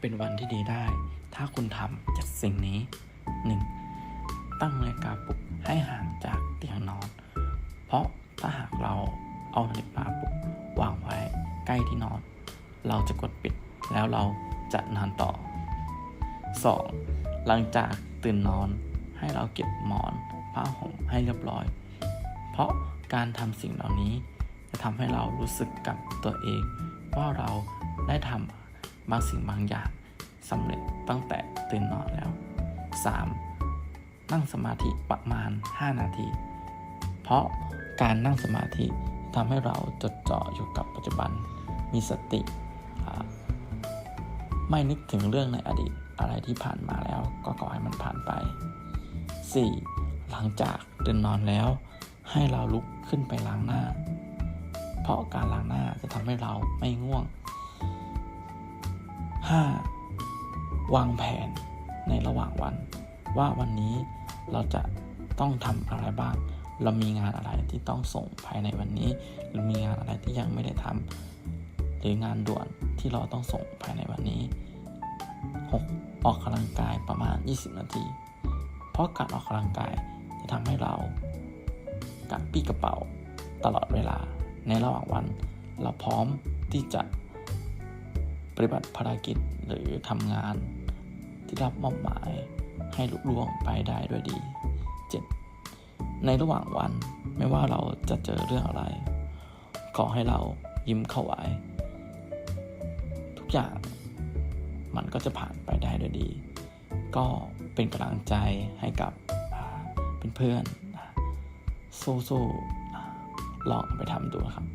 เป็นวันที่ดีได้ ถ้าคุณทำจากสิ่งนี้ 1. ตั้งนาฬิกาปลุกให้ห่างจากเตียงนอน เพราะถ้าหากเราเอานาฬิกาปลุกวางไว้ใกล้ที่นอน เราจะกดปิดแล้วเราจะนอนต่อ 2. หลังจากตื่นนอนให้เราเก็บหมอนผ้าห่มให้เรียบร้อย เพราะการทำสิ่งเหล่านี้จะทำให้เรารู้สึกกับตัวเอง ว่าเราได้ทำ บางสิ่งบางอย่างสำเร็จตั้งแต่ตื่นนอนแล้ว 3. นั่งสมาธิประมาณ 5 นาที เพราะการนั่งสมาธิทำให้เราจดจ่ออยู่กับปัจจุบัน มีสติ ไม่นึกถึงเรื่องในอดีตอะไรที่ผ่านมาแล้วก็ขอให้มันผ่านไป 4. หลังจากตื่นนอนแล้ว ให้เราลุกขึ้นไปล้างหน้า เพราะการล้างหน้าจะทำให้เราไม่ง่วง 5. วางแผนในระหว่างวัน ว่าวันนี้เราจะต้องทำอะไรบ้าง เรามีงานอะไรที่ต้องส่งภายในวันนี้ หรือมีงานอะไรที่ยังไม่ได้ทำหรืองานด่วนที่เราต้องส่งภายในวันนี้ 6. ออกกำลังกายประมาณ 20 นาที เพราะการออกกำลังกายจะทำให้เรากับปี้กระเป๋าตลอดเวลาในระหว่างวัน เราพร้อมที่จะ ปฏิบัติภารกิจหรือทำงานที่รับมอบหมายให้ลุล่วงไปได้ด้วยดี 7. ในระหว่างวันไม่ว่าเราจะเจอเรื่องอะไร ขอให้เรายิ้มเข้าไว้ ทุกอย่างมันก็จะผ่านไปได้ด้วยดี ก็เป็นกำลังใจให้กับอ่าเพื่อนๆสู้ๆลองไปทำดูนะครับ